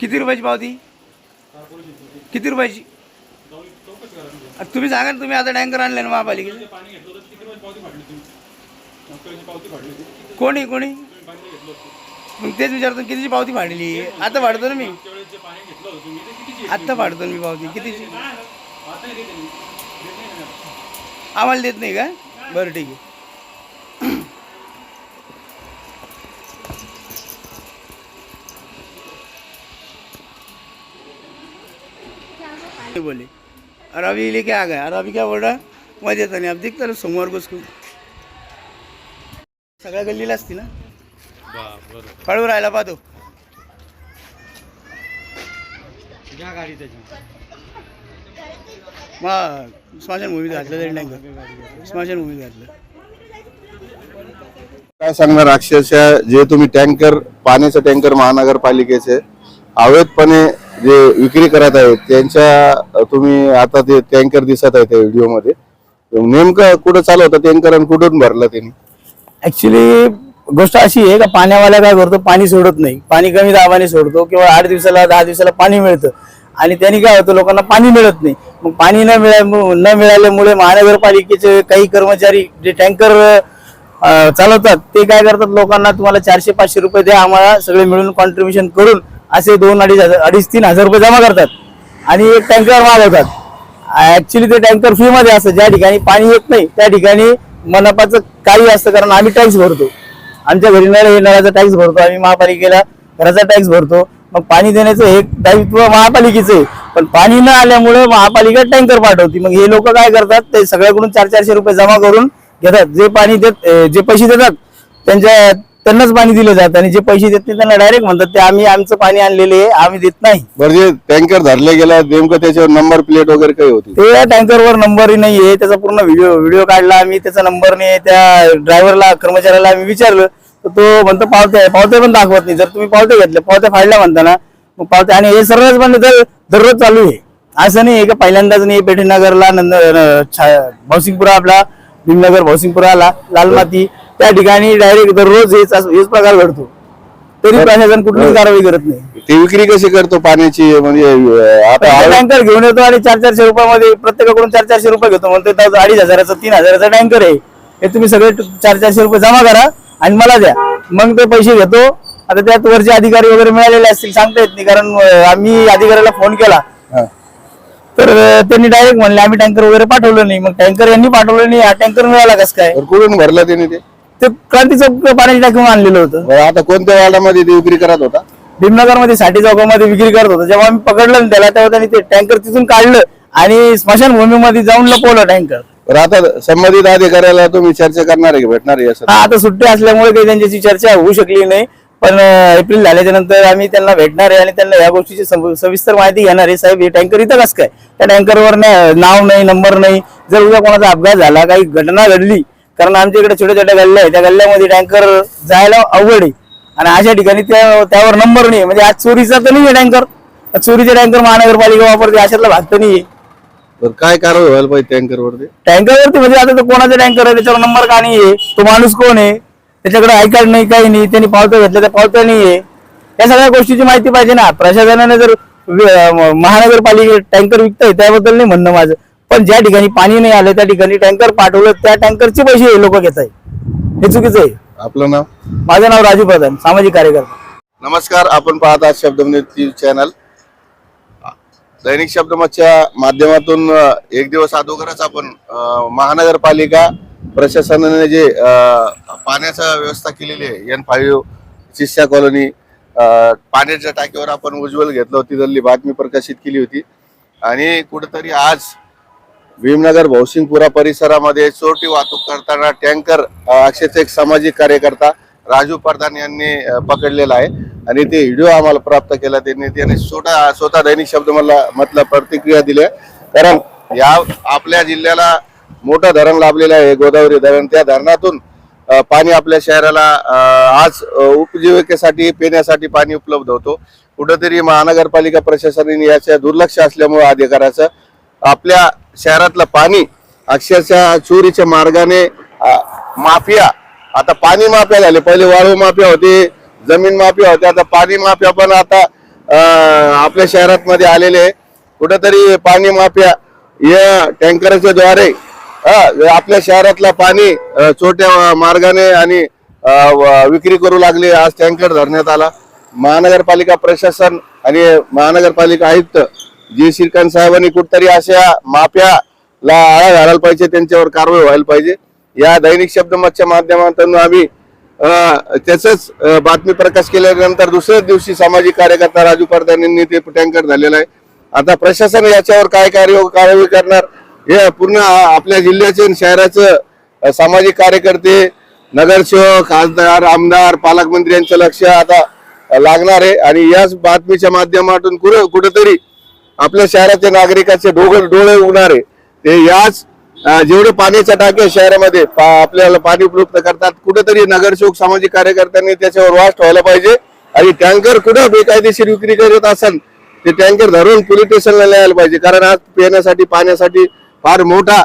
किती रुपयाची पावती? किती रुपयाची? तुम्ही सांगा ना तुम्ही आता टँकर आणले ना महापालिकेचे. कोणी कोणी? मग तेच विचारतो कितीची पावती फाडली? आता फाडतो ना मी. आत्ता फाडतो ना मी पावती. कितीची? आम्हाला देत नाही का? बरं ठीक आहे. बोले. और अभी लेके आ गया और अभी क्या बोल रहा मैं देता नहीं अब देखता ना सोमवार को उसको. सगळ्या गल्लीला असती ना? कळू राहायला पाहतो. मग स्मशान भूमीत घातलं तरी नाही स्मशान भूमीत घातलं. काय सांगणार अक्षरशः? जे तुम्ही टँकर पाण्याचे टँकर महानगरपालिकेचे अवैधपणे जे विक्री करत आहेत त्यांच्या तुम्ही आता ते टँकर दिसत आहे त्या व्हिडिओमध्ये नेमकं कुठं चालवतं टँकर आणि कुठून भरलं त्यांनी? ऍक्च्युली गोष्ट अशी आहे का पाण्यावाला काय करतो पाणी सोडत नाही. पाणी कमी दाबाने सोडतो किंवा आठ दिवसाला दहा दिवसाला पाणी मिळतं. आणि त्यांनी काय होतं लोकांना पाणी मिळत नाही. मग पाणी न मिळा न मिळाल्यामुळे महानगरपालिकेचे काही कर्मचारी जे टँकर चालवतात ते काय करतात लोकांना तुम्हाला चारशे पाचशे रुपये द्या आम्हाला सगळे मिळून कॉन्ट्रीब्युशन करून असे दोन अडीच हजार अडीच तीन हजार रुपये जमा करतात. आणि एक टँकर मागवतात. ऍक्च्युली ते टँकर फ्री मध्ये असतं. ज्या ठिकाणी पाणी येत नाही त्या ठिकाणी मनपाचं काही असतं कारण आम्ही टॅक्स भरतो. आमच्या घरी नळ हे नळाचा टॅक्स भरतो. आम्ही महापालिकेला घराचा टॅक्स भरतो. मग पाणी देण्याचं हे दायित्व महापालिकेचं आहे. पण पाणी न आल्यामुळे महापालिका टँकर पाठवते. मग हे लोक काय करतात? ते सगळ्याकडून चार चारशे रुपये जमा करून घेतात. जे पाणी देत जे पैसे देतात त्यांच्या त्यांनाच पाणी दिलं जातं आणि जे पैसे देत नाही त्यांना डायरेक्ट म्हणतात ते आम्ही आमचं पाणी आणलेले आहे आम्ही देत नाही. बरं जे टँकर धरले गेला नेमकं त्याच्यावर नंबर प्लेट वगैरे काही होती? ते या टँकरवर नंबरही नाहीये. त्याचा पूर्ण व्हिडिओ व्हिडिओ काढला आम्ही. त्याचा नंबर नाही त्या ड्रायव्हरला कर्मचाऱ्याला आम्ही विचारलं. तर तो म्हणतो पावत्या आहे पावत्या पण दाखवत नाही. जर तुम्ही पावत्या घेतल्या पावत्या फाडल्या म्हणता ना मग पावत्या आणि हे सर्वच पण दर दररोज चालू आहे. असं नाही आहे का पहिल्यांदाच नाही पेठेनगरला नंद भावसिंगपुरा आपला भीमनगर भावसिंगपुराला लालमाती त्या ठिकाणी डायरेक्ट दररोज हेच हेच प्रकार घडतो. तरी प्रशासन कुठलीच कारवाई करत नाही. ती विक्री कशी करतो पाण्याची? म्हणजे आता टँकर घेऊन येतो आणि चार चारशे रुपयामध्ये प्रत्येकाकडून चार चारशे रुपये घेतो. म्हणतो अडीच हजाराचा तीन हजाराचा टँकर आहे. हे तुम्ही सगळे चार चारशे रुपये जमा करा आणि मला द्या. मग ते पैसे घेतो. आता त्यात वरचे अधिकारी वगैरे मिळालेले असतील सांगता येत नाही. कारण आम्ही अधिकाऱ्याला फोन केला. तर त्यांनी डायरेक्ट म्हणले आम्ही टँकर वगैरे पाठवलं नाही. मग टँकर यांनी पाठवलं नाही. हा टँकर मिळाला कसं काय? कुठून भरलं त्यांनी ते? ते क्रांती चौक पाण्याची टाकून आणलेलं होतं. बरं, आता कोणत्या वार्डामध्ये ती विक्री करत होता? भीमनगरमध्ये साठी चौकामध्ये विक्री करत होता. जेव्हा आम्ही पकडलं ना त्याला तेव्हा त्यांनी ते टँकर तिथून काढलं आणि स्मशानभूमीमध्ये जाऊन लपवलं टँकर. बरं आता संबंधित अधिकाऱ्याला तुम्ही चर्चा करणार आहे का भेटणार आहे असं हा आता सुट्टी असल्यामुळे काही त्यांच्याशी चर्चा होऊ शकली नाही. पण अं, एप्रिल झाल्याच्यानंतर आम्ही त्यांना भेटणार आहे आणि त्यांना या गोष्टीची सव- सविस्तर माहिती घेणार आहे. साहेब हे टँकर इथं कसं काय? त्या टँकरवर नाव नाही नंबर नाही. जर उद्या कोणाचा अपघात झाला काही घटना घडली कारण आमच्या इकडे छोट्या छोट्या गल्ल्या आहेत. त्या गल्ल्यामध्ये टँकर जायला अवघड आहे. आणि अशा ठिकाणी त्या- त्यावर नंबर नाही म्हणजे आज चोरीचा तर नाही टँकर चोरीचे टँकर महानगरपालिका वापरते अशातला भाग तर नाही बरं काय कारवाई व्हायला पाहिजे टँकर वरती? टँकरवरती म्हणजे आता तो कोणाचा टँकर आहे त्याच्यावर नंबर का नाही आहे? तो माणूस कोण आहे? त्याच्याकडे आय कार्ड नाही काही नाही. त्यांनी पावत्या घेतल्या त्या पावत्या नाही आहे. या सगळ्या गोष्टीची माहिती पाहिजे ना. प्रशासनाने जर महानगरपालिके टँकर विकताय त्याबद्दल नाही म्हणणं माझं. पण ज्या ठिकाणी पाणी नाही आलं त्या ठिकाणी टँकर पाठवलं त्या टँकरचे पैसे लोक घेत आहे हे चुकीचं आहे. आपलं नाव? माझं नाव राजू प्रधान सामाजिक कार्यकर्ता. नमस्कार आपण पाहत आहात शब्दमनी चॅनल. दैनिक शब्दमतच्या माध्यमातून एक दिवस अगोदरच आपण महानगरपालिका प्रशासनाने जे पाण्याचा व्यवस्था केलेली आहे एन फाईव्ह शिष्या कॉलनी पाण्याच्या टाकीवर आपण उज्ज्वल घेतलं होती तिथली बातमी प्रकाशित केली होती. आणि कुठेतरी आज भीमनगर भौसिंगपुरा परिसरामध्ये चोरटी वाहतूक करताना टँकर अक्षेच एक सामाजिक कार्यकर्ता राजू प्रधान यांनी पकडलेला आहे. आणि ते व्हिडिओ आम्हाला प्राप्त केला. त्यांनी त्याने स्वतः स्वतः दैनिक शब्द मला म्हटलं प्रतिक्रिया दिल्या कारण या आपल्या जिल्ह्याला मोठं धरण लाभलेलं आहे गोदावरी धरण. त्या धरणातून पाणी आपल्या शहराला आज उपजीविकेसाठी पिण्यासाठी पाणी उपलब्ध होतो. कुठंतरी महानगरपालिका प्रशासनाने याच्या दुर्लक्ष असल्यामुळे अधिकाराचं आपल्या शहरातलं पाणी अक्षरशः चोरीच्या मार्गाने माफिया. आता पाणी माफिया झाले. पहिले वाळू माफिया होती जमीन माफिया होते आता पाणी माफिया पण आता आपल्या शहरात मध्ये आलेले आहे. कुठेतरी पाणी माफिया या टँकरच्या द्वारे आपल्या शहरातला पाणी छोट्या मार्गाने आणि व- विक्री करू लागले. आज टँकर धरण्यात आला. महानगरपालिका प्रशासन आणि महानगरपालिका आयुक्त जी श्रीकांत साहेबांनी कुठतरी अशा माफ्याला आळा घालायला पाहिजे त्यांच्यावर कारवाई व्हायला पाहिजे. या दैनिक शब्दमतच्या माध्यमातून आम्ही त्याच बातमी प्रकाश केल्यानंतर दुसऱ्याच दिवशी सामाजिक कार्यकर्ता राजू पडदार यांनी ते टँकर झालेला आहे. आता प्रशासन याच्यावर काय कार्य कारवाई करणार हे पूर्ण आपल्या जिल्ह्याचे आणि शहराचं सामाजिक कार्यकर्ते नगरसेवक खासदार आमदार पालकमंत्री यांचं लक्ष आता लागणार आहे. आणि याच बातमीच्या माध्यमातून कुठं कुठंतरी आपल्या शहराच्या नागरिकाचे डोळे डोळे उघणार. ते याच जेवढे पाण्याच्या टाक्या शहरामध्ये पा- आपल्याला पाणी उपलब्ध करतात कुठेतरी नगरसेवक सामाजिक कार्यकर्त्यांनी त्याच्यावर वास ठेवायला पाहिजे. आणि टँकर कुठं बेकायदेशीर विक्री करत असेल ते टँकर धरून पोलीस स्टेशनला न्यायला पाहिजे. कारण आज पिण्यासाठी पाण्यासाठी फार मोठा